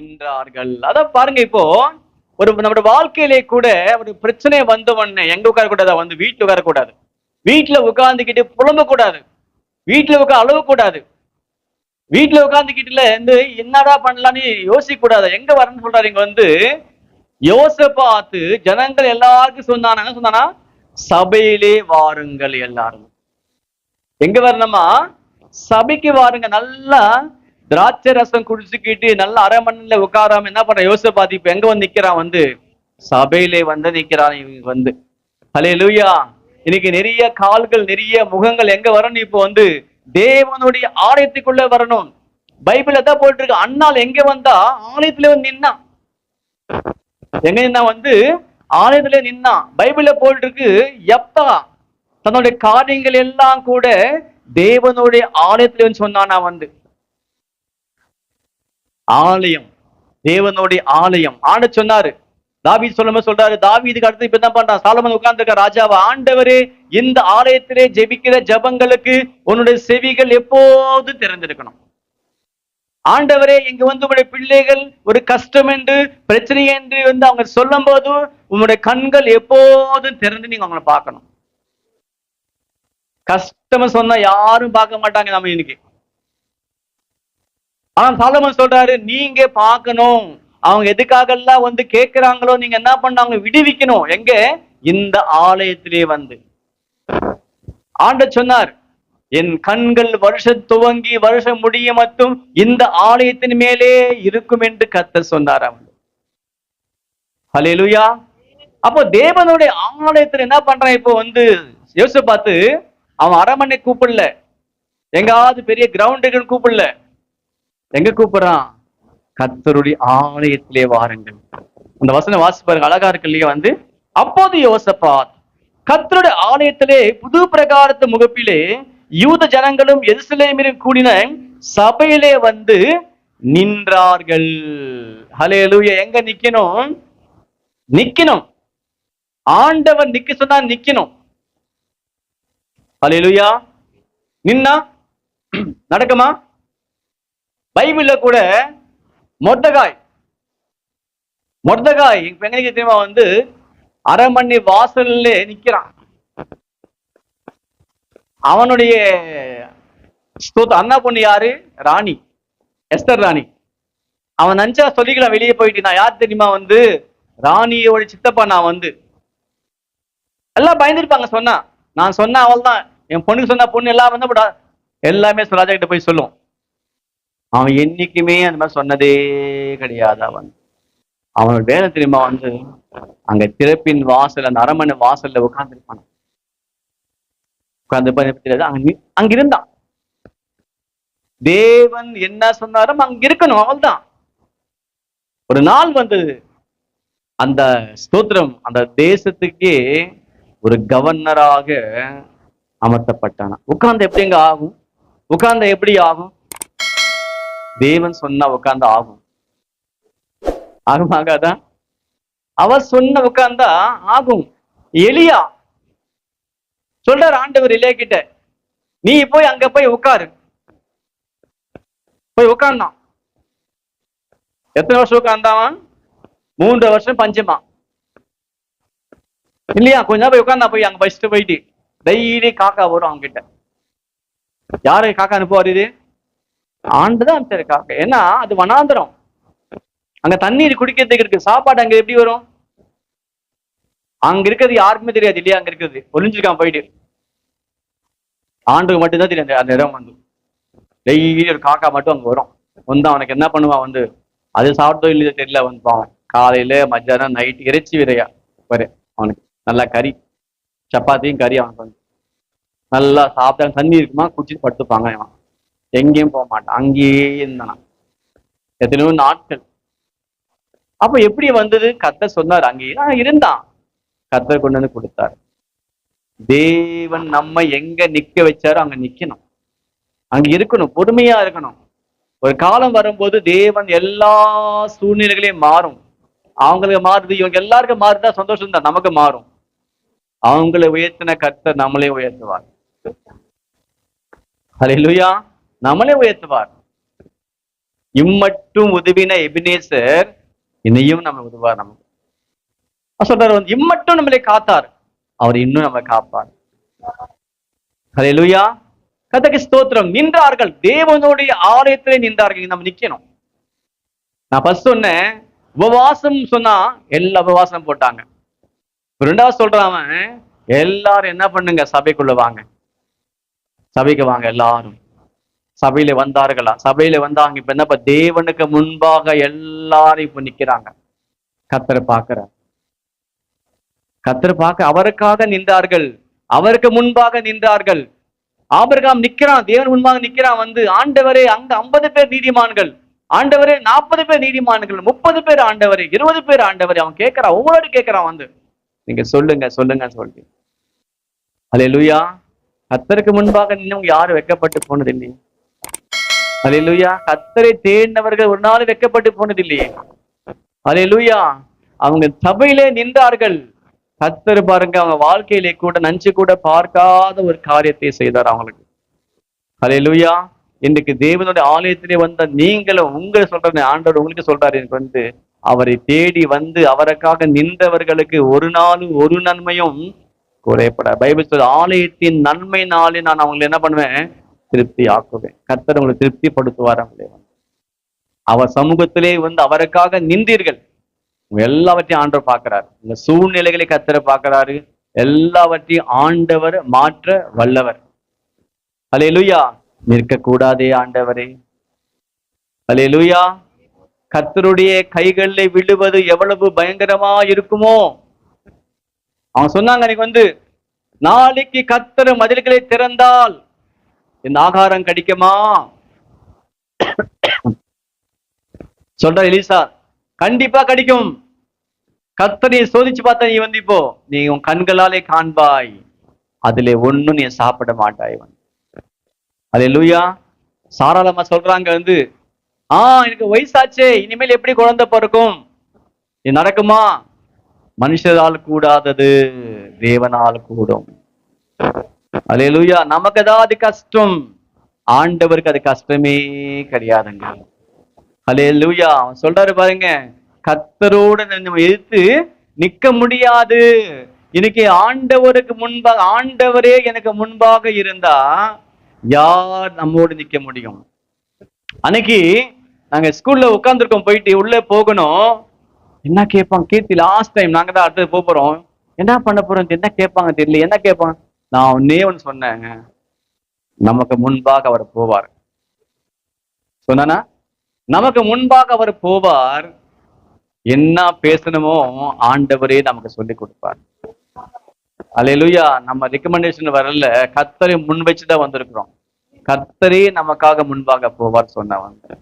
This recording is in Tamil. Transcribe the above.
நின்றார்கள். அதான் பாருங்க இப்போ ஒரு நம்மளோட வாழ்க்கையிலே கூட ஒரு பிரச்சனை வந்த உடனே எங்க உட்கார கூடாது வந்து வீட்டுல உட்கார கூடாது வீட்டுல உட்கார்ந்துகிட்டு புலம்ப கூடாது வீட்டுல உட்கார அளவு கூடாது வீட்டுல உட்காந்துக்கிட்டுல இருந்து என்னடா பண்ணலாம்னு யோசிக்க கூடாது எங்க வரணும்னு சொல்றாரு இங்க வந்து யோசபாத்து ஜனங்கள் எல்லாருக்கும் சொன்னானாங்க சொன்னானா? சபையிலே வாருங்கள் எல்லாரும். எங்க வரணுமா? சபைக்கு வாருங்க. நல்லா திராட்சை ரசம் குடிச்சுக்கிட்டு நல்ல அரை மணில உட்காராம என்ன பண்ற? யோசபாத்தி இப்ப எங்க வந்து நிக்கிறான் வந்து? சபையிலே வந்து நிக்கிறான் இவங்க வந்து. ஹலே லூயா இன்னைக்கு நிறைய கால்கள் நிறைய முகங்கள் எங்க வரணும் இப்போ வந்து? தேவனுடைய ஆலயத்துக்குள்ள வரணும். பைபிள் தான் போயிட்டு இருக்கு அண்ணால் எங்க வந்தா? ஆலயத்துல வந்து நின்னான். எங்க நின்னா வந்து? ஆலயத்துல நின்னான். பைபிள்ல போயிட்டு இருக்கு எப்பா தன்னுடைய காரியங்கள் எல்லாம் கூட தேவனுடைய ஆலயத்துல சொன்னானா வந்து. ஆலயம். தேவனுடைய ஆலயம். ஆண்ட சொன்னாரு. தாவீது சொல்லும்போது சொல்றாரு தாவீதுக்கு அடுத்து இப்ப என்ன பண்றான்? சாலமன் உட்கார்ந்துருக்க ராஜாவா? ஆண்டவரே இந்த ஆலயத்திலே ஜெபிக்கிற ஜெபங்களுக்கு உன்னுடைய செவிகள் எப்போது திறந்திருக்கணும்? ஆண்டவரே இங்க வந்து உங்களுடைய பிள்ளைகள் ஒரு கஷ்டம் என்று பிரச்சனை என்று வந்து அவங்க சொல்லும் போது உங்களுடைய கண்கள் எப்போதும் திறந்து நீங்க அவங்கள பார்க்கணும். கஷ்டம் சொன்னா யாரும் பார்க்க மாட்டாங்க நம்ம இன்னைக்கு. ஆனா சாலமன் சொல்றாரு நீங்க பார்க்கணும். அவங்க எதுக்காக எல்லாம் வந்து கேட்கிறாங்களோ நீங்க என்ன பண்ணாங்க விடுவிக்கணும். எங்க? இந்த ஆலயத்திலே வந்து. ஆண்ட சொன்னார் என் கண்கள் வருஷம் துவங்கி வருஷம் முடிய மட்டும் இந்த ஆலயத்தின் மேலே இருக்கும் என்று கத்த சொன்னார் அவன் ஹalleluya. அப்போ தேவனுடைய ஆலயத்துல என்ன பண்றான்? இப்போ வந்து யோசிச்சு பார்த்து அவன் அரமனை கூப்பிடல. எங்காவது பெரிய கிரவுண்டுக்குன்னு கூப்பிடல. எங்க கூப்பிடுறான்? கத்தருடைய ஆலயத்திலே வாருங்கள். அந்த வசனம் வாசிப்பாருங்க. அழகா இருக்கு இல்லையா? வந்து அப்போது யோசப்பா கத்தருடைய ஆலயத்திலே புது பிரகாரத்து முகப்பிலே யூத ஜனங்களும் எருசலேமிலும் கூடின சபையிலே வந்து நின்றார்கள். ஹalleluya எங்க நிக்கணும்? நிக்கணும். ஆண்டவர் நிக்க சொன்னா நிக்கணும். ஹalleluya நின்னா? நடக்குமா? பைபிள்ல கூட மொட்டகாய் மொட்டகாய் எங்க நிக்க தெரியுமா வந்து அரண்மனை வாசல்ல நிக்கிறான். அவனுடைய அண்ணா பொண்ணு யாரு? ராணி எஸ்தர் ராணி. அவன் நஞ்சா சொல்லிக்கலாம் வெளியே போயிட்டு நான் யார் தெரியுமா வந்து? ராணியோட சித்தப்பா நான் வந்து. எல்லாம் பயந்துருப்பாங்க சொன்னா. நான் சொன்ன அவள் தான் என் பொண்ணுக்கு சொன்ன பொண்ணு எல்லாம் வந்து எல்லாமே ராஜா கிட்ட போய் சொல்லுவோம் அவன் என்னைக்குமே அந்த மாதிரி சொன்னதே கிடையாது அவன். அவனோட வேலை தெரியுமா வந்து அங்க திறப்பின் வாசல் அந்த அரமனை வாசல்ல உட்கார்ந்துருப்பான். உட்கார்ந்து தெரியாது அங்க அங்க இருந்தான். தேவன் என்ன சொன்னாலும் அங்க இருக்கணும் அவள்தான் ஒரு நாள் வந்தது அந்த ஸ்தோத்திரம் அந்த தேசத்துக்கே ஒரு கவர்னராக அமர்த்தப்பட்டானா உட்கார்ந்து எப்படிங்க ஆகும்? உட்கார்ந்த எப்படி ஆகும்? தேவன் சொன்னா உட்கார்ந்து ஆகும். ஆகும் ஆகாதா அவர் சொன்ன உட்கார்ந்தா ஆகும். எலியா சொல்றார் ஆண்டவர் இல்லையா கிட்ட நீ போய் அங்க போய் உட்காரு போய் உட்கார்ந்தான் எத்தனை வருஷம் உட்கார்ந்தான் மூன்று வருஷம் பஞ்சமா. இல்லையா? கொஞ்ச நேரம் போய் உட்கார்ந்தா போய் அங்க வச்சுட்டு போயிட்டு டெய்லி காக்கா வரும் அவங்க கிட்ட யாரு காக்கா அனுப்புவார் இது? ஆண்டுதான் அமைச்சிருக்காங்க காக்கா. ஏன்னா அது வனாந்தரம். அங்க தண்ணீர் குடிக்கிறதுக்கு இருக்கு. சாப்பாடு அங்க எப்படி வரும்? அங்க இருக்கிறது யாருக்குமே தெரியாது இல்லையா? அங்க இருக்கிறது. ஒளிஞ்சிருக்கான் போயிட்டு. ஆண்டுக்கு மட்டும்தான் தெரியும் அந்த- அந்த இடம் வந்து. டெய்லி ஒரு காக்கா மட்டும் அங்க வரும். வந்து அவனுக்கு என்ன பண்ணுவான் வந்து அது சாப்பிட்டோ இல்லையோ தெரியல வந்து பாவம். காலையில மத்தியானம் நைட் இறைச்சி விதையா? வரு அவனுக்கு. நல்லா கறி. சப்பாத்தியும் கறி அவனுக்கு வந்து. நல்லா சாப்பிட்டா தண்ணி இருக்குமா? குடிச்சிட்டு படுத்துப்பாங்க அவன் எங்கேயும் போக மாட்டான். அங்கேயே இருந்தான். எத்தனையோ நாட்கள். அப்ப எப்படி வந்தது? கத்த சொன்னார் அங்கேயே ஆ, இருந்தான். கத்த கொண்டு வந்து கொடுத்தார். தேவன் நம்ம எங்க நிக்க வச்சாரோ அங்க நிக்கணும். அங்க இருக்கணும் பொறுமையா இருக்கணும். ஒரு காலம் வரும்போது தேவன் எல்லா சூழ்நிலைகளையும் மாறும். அவங்களுக்கு மாறுது இவங்க எல்லாருக்கும் மாறுதா? சந்தோஷம் தான் நமக்கு மாறும். அவங்களை உயர்த்தின கர்த்தர் நம்மளே உயர்த்துவார். அலையிலுயா நம்மளே உயர்த்துவார். இம்மட்டும் உதவின எபினேசர் இனியும் நம்ம உதவார் நமக்கு. சொல்றாரு வந்து இம்மட்டும் நம்மளை காத்தார் அவர் இன்னும் நம்ம காப்பார். ஹalleluya. கதக்கு ஸ்தோத்திரம். நின்றார்கள். தேவனுடைய ஆலயத்திலே நின்றார்கள். நம்ம நிக்கணும். நான் ஃபர்ஸ்ட் சொன்னேன் உபவாசம் சொன்னா எல்லா உபவாசம் போட்டாங்க. ரெண்டாவது சொல்றான் எல்லாரும் என்ன பண்ணுங்க? சபைக்குள்ள வாங்க. சபைக்கு வாங்க எல்லாரும். சபையில வந்தார்களா? சபையில வந்தாங்க. இப்ப என்னப்பா? தேவனுக்கு முன்பாக எல்லாரும் இப்ப நிக்கிறாங்க. கத்தரை பார்க்கிறார் கத்தரை பார்க்க அவருக்காக நின்றார்கள். அவருக்கு முன்பாக நின்றார்கள். ஆபிரகாம் நிக்கிறான். தேவன் முன்பாக நிக்கிறான். வந்து ஆண்டவரே அங்க ஐம்பது பேர் நீதிமான்கள். ஆண்டவரே நாற்பது பேர் நீதிமான்கள். முப்பது பேர் ஆண்டவரே இருபது பேர் ஆண்டவரே. அவன் கேட்கறான். ஒவ்வொரு கேட்கறான் வந்து. நீங்க சொல்லுங்க சொல்லுங்க சொல்லி அல்லேலூயா கத்தருக்கு முன்பாக நின்று யாரும் வெக்கப்பட்டு போனது இல்லையே அலையலுயா கத்தரை தேடினவர்கள் ஒரு நாள் வெக்கப்பட்டு போனது இல்லையே அவங்க சபையிலே நின்றார்கள். கத்தர் பாருங்க அவங்க வாழ்க்கையிலே கூட நஞ்சு கூட பார்க்காத ஒரு காரியத்தை செய்தார் அவங்களுக்கு. அலையலுயா இன்றைக்கு தேவனுடைய ஆலயத்திலே வந்த நீங்களும் உங்களை சொல்ற ஆண்டவர் உங்களுக்கு சொல்றாரு. எனக்கு வந்து அவரை தேடி வந்து அவருக்காக நின்றவர்களுக்கு ஒரு நாளும் ஒரு நன்மையும் குறையப்பட பைபிள் சொல்ற ஆலயத்தின் நன்மை நாளே நான் அவங்களை என்ன பண்ணுவேன்? திருப்தி ஆக்குவேன். கர்த்தர் உங்களை திருப்திப்படுத்துவார் அவங்களே அவர் சமூகத்திலே வந்து அவருக்காக நின்றீர்கள். எல்லாவற்றையும் ஆண்டவர் பார்க்கிறார். உங்க சூழ்நிலைகளை கத்தரை பார்க்கிறாரு. எல்லாவற்றையும் ஆண்டவர் மாற்ற வல்லவர். அலையலுயா நிற்கக்கூடாதே ஆண்டவரே. அலையலுயா கத்தருடைய கைகளில் விழுவது எவ்வளவு பயங்கரமா இருக்குமோ? அவன் சொன்னாங்க எனக்கு வந்து நாளைக்கு கத்தர் மதில்களை திறந்தால் இந்த ஆகாரம் கடிக்குமா? சொல்ற எலிசா கண்டிப்பா கடிக்கும். கத்தனை சோதிச்சு பார்த்தா நீ வந்து இப்போ நீ உன் கண்களாலே காண்பாய். அதுல ஒண்ணும் நீ சாப்பிட மாட்டாய் வந்து அது லூயா சாராளமா சொல்றாங்க வந்து ஆ எனக்கு வயசாச்சே இனிமேல் எப்படி குழந்தை பிறக்கும்? இது நடக்குமா? மனுஷரால் கூடாதது தேவனால் கூடும். அலையலூயா. நமக்கு ஏதாவது கஷ்டம்? ஆண்டவருக்கு அது கஷ்டமே கிடையாதுங்க. அலையலூயா. அவன் சொல்றாரு பாருங்க கத்தரோட நம்ம எதிர்த்து நிக்க முடியாது. இன்னைக்கு ஆண்டவருக்கு முன்பாக ஆண்டவரே எனக்கு முன்பாக இருந்தா யார் நம்மோடு நிக்க முடியும்? அன்னைக்கு நாங்க ஸ்கூல்ல உட்காந்துருக்கோம் போயிட்டு உள்ளே போகணும். என்ன கேட்பான்? கீர்த்தி லாஸ்ட் டைம் நாங்க தான் அடுத்தது போறோம். என்ன பண்ண போறோம்? என்ன கேட்பாங்க தெரியல. என்ன கேட்பாங்க நான் ஒன்னே ஒன்று நமக்கு முன்பாக அவர் போவார். சொன்னானா? நமக்கு முன்பாக அவர் போவார். என்ன பேசணுமோ ஆண்டவரே நமக்கு சொல்லி கொடுப்பார். அலையலுயா நம்ம ரெக்கமெண்டேஷன் வரல. கத்தரை முன் வச்சுதான் வந்திருக்கிறோம். கத்தரே நமக்காக முன்பாக போவார் சொன்னவன்.